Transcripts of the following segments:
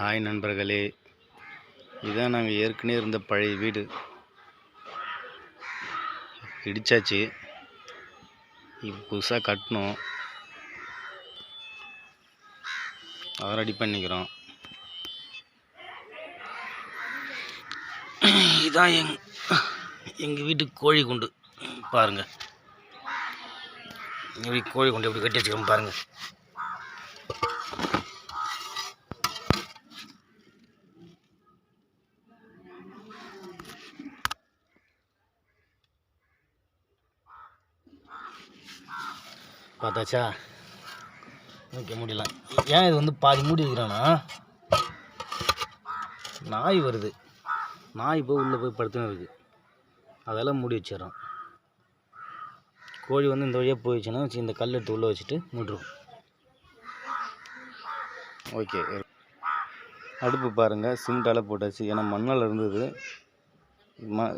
Hi நண்பர்களே. இதான் நாங்கள் ஏற்கனவே இருந்த பழைய வீடு. இடிச்சாச்சு. இப்போ புதுசாக கட்டணும் அதை ரெடி பண்ணிக்கிறோம். இதான் எங் எங்கள் வீட்டு கோழி குண்டு. பாருங்கள் எங்கள் வீட்டு கோழி குண்டு எப்படி கட்டி வச்சுக்கிறோம் பாருங்கள் பார்த்தாச்சா? ஓகே முடியலாம் ஏன் இது வந்து பாதி மூடி வைக்கிறானா? நாய் வருது. நாய் போய் உள்ளே போய் படுத்துன்னு இருக்குது அதெல்லாம் மூடி வச்சிடறோம். கோழி வந்து இந்த வழியாக போயிடுச்சுன்னா வச்சு இந்த கல் எடுத்து உள்ளே வச்சுட்டு மூடிடும் ஓகே. அடுப்பு பாருங்கள் சிமெண்டால் போட்டாச்சு. ஏன்னா மண்ணால் இருந்தது. ம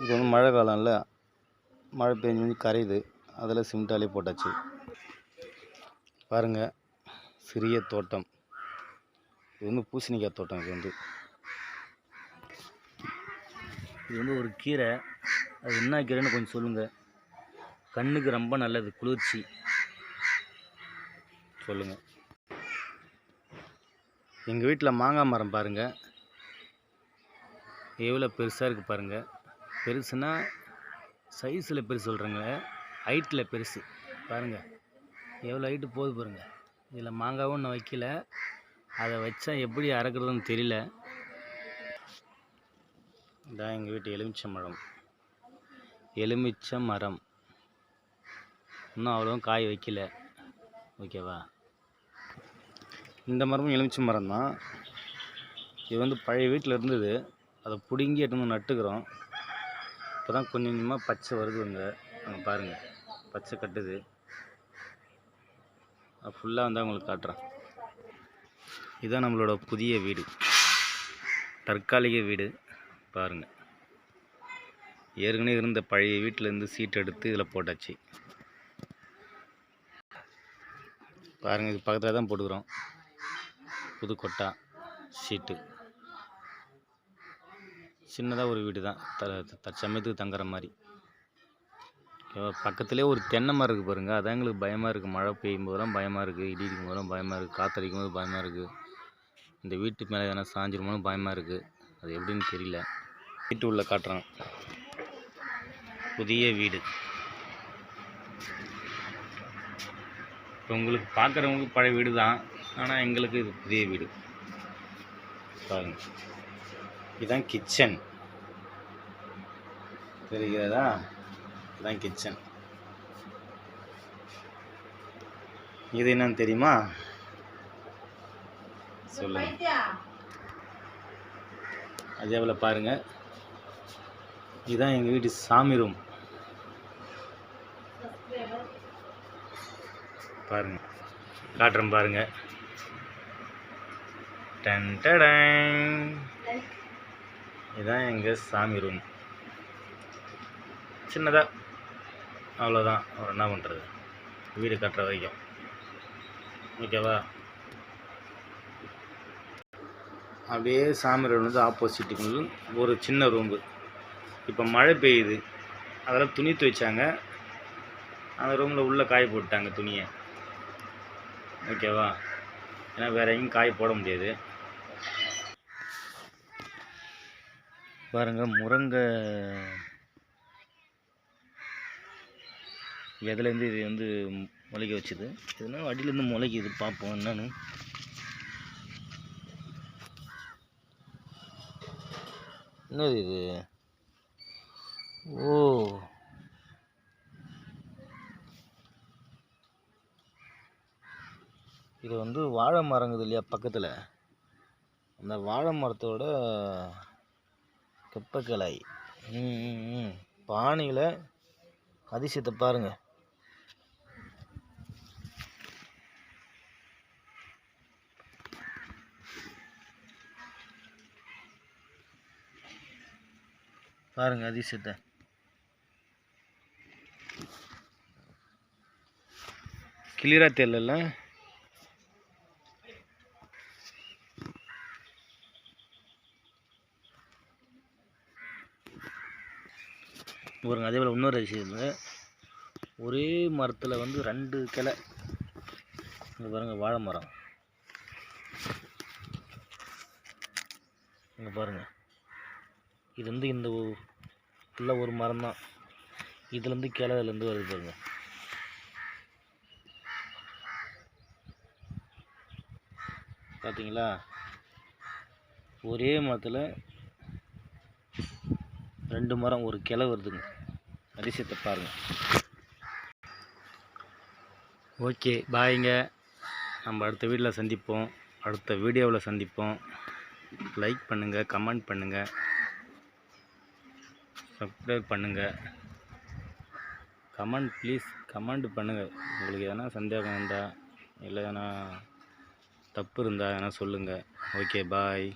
இது வந்து மழை காலம்ல மழை பெஞ்சு பெஞ்சு கரையுது. அதில் சிமெண்டாலே போட்டாச்சு. பாருங்கள் சிறிய தோட்டம். இது வந்து பூசணிக்காய் தோட்டம் இது வந்து. இது வந்து ஒரு கீரை. அது என்ன கீரைன்னு கொஞ்சம் சொல்லுங்கள் கண்ணுக்கு ரொம்ப நல்லது குளிர்ச்சி. சொல்லுங்கள் எங்கள் வீட்டில் மாங்காய் மரம் பாருங்கள் எவ்வளோ பெருசாக இருக்குது பாருங்கள் பெருசுனா சைஸில் பெருசு சொல்கிறேங்க ஹைட்டில் பெருசு. பாருங்கள் எவ்வளோ ஹைட்டு போகுது பாருங்கள் இதில் மாங்காவும் நான் வைக்கல. அதை வச்சா எப்படி அறக்கிறதுன்னு தெரியல. இதான் எங்கள் வீட்டு எலுமிச்சை மரம். எலுமிச்சை மரம். இன்னும் அவ்வளோவும் காய் வைக்கல. ஓகேவா இந்த மரமும் எலுமிச்சை மரம் தான். இது வந்து பழைய வீட்டில் இருந்தது. அதை பிடுங்கி எடுத்து நட்டுக்கிறோம். இப்போ தான் கொஞ்சம் கொஞ்சமாக பச்சை வருதுங்க. அங்கே பாருங்கள் பச்சை கட்டுது. ஃபுல்லாக வந்து அவங்களுக்கு காட்டுறேன். இதுதான் நம்மளோட புதிய வீடு. தற்காலிக வீடு. பாருங்கள் ஏற்கனவே இருந்த பழைய வீட்டிலேருந்து சீட் எடுத்து இதில் போட்டாச்சு. பாருங்கள் இது பக்கத்தில் தான் போட்டுக்கிறோம். புது கொட்டா ஷீட்டு சின்னதாக ஒரு வீடு தான் த தற்சமயத்துக்கு தங்குற மாதிரி. ஓகேவா பக்கத்துலேயே ஒரு தென்னை மரம் இருக்குது பாருங்கள் அதான் எங்களுக்கு பயமாக இருக்குது மழை பெய்யும் போதெல்லாம் பயமாக இருக்குது இடி இடிக்கும் போதெல்லாம் பயமாக இருக்குது காற்றடிக்கும் போது பயமாக இருக்குது இந்த வீட்டு மேலே எதனா சாஞ்சிருமோன்னு பயமாக இருக்குது அது எப்படின்னு தெரியல. வீட்டு உள்ள காட்டுறேன் புதிய வீடு. இப்போ உங்களுக்கு பார்க்குறவங்களுக்கு பழைய வீடு தான். ஆனால் எங்களுக்கு இது புதிய வீடு. பாருங்க. இதுதான் கிச்சன். தெரிகிறதா? இதுதான் கிச்சன் இது என்னன்னு தெரியுமா? சொல்லுங்க. அதே போல் பாருங்க. இதுதான் எங்கள் வீட்டு சாமி ரூம் பாருங்க. காட்டுறேன் பாருங்க. டன் டடங். இதுதான் எங்கள் சாமி ரூம் சின்னதாக அவ்வளோதான் அவர் என்ன பண்ணுறது வீடு கட்டுற வரைக்கும். ஓகேவா? அப்படியே சாமி ரூம் வந்து ஆப்போசிட்டுக்கு ஒரு சின்ன ரூம்பு இப்போ மழை பெய்யுது. அதெல்லாம் துணி துவைச்சாங்க. அந்த ரூமில் உள்ளே காய போட்டாங்க துணியை. ஓகேவா? ஏன்னா வேறு எங்கேயும் காய போட முடியாது. பாருங்கள் முருங்கை விதைலேருந்து இது வந்து முளைக்க வச்சுது? இதுனா அடியிலேருந்து முளைக்குது பார்ப்போம் என்னன்னு. என்னது இது? ஓ. இது வந்து வாழை மரங்குது இல்லையா பக்கத்தில்? அந்த வாழை மரத்தோட கெப்பக்கிளை ம், ம் பானையில் அதிசயத்தை பாருங்கள் பாருங்கள் அதிசயத்தை. கிளியராக தெரியல பாருங்க அதே போல் இன்னொரு விஷயம் ஒரே மரத்தில் வந்து ரெண்டு கிளை. இங்கே பாருங்கள் வாழை மரம். இங்கே பாருங்கள் இது வந்து இந்த ஃபுல்லாக ஒரு மரம் தான். இதுலேருந்து கிளை இதுலேருந்து வருது பாருங்க. பார்த்தீங்களா ஒரே மரத்தில் ரெண்டு மரம் ஒரு கிளை வருதுங்க. அதிசயத்தை பாருங்கள் ஓகே பாய்ங்க. நம்ம அடுத்த வீட்டில் சந்திப்போம். அடுத்த வீடியோவில் சந்திப்போம். லைக் பண்ணுங்கள் கமெண்ட் பண்ணுங்கள் சப்ஸ்கிரைப் பண்ணுங்கள் கமெண்ட் ப்ளீஸ் கமெண்ட் பண்ணுங்கள் உங்களுக்கு எதனா சந்தேகம் இருந்தால் இல்லை எதனா தப்பு இருந்தால் எதனா சொல்லுங்கள் ஓகே பாய்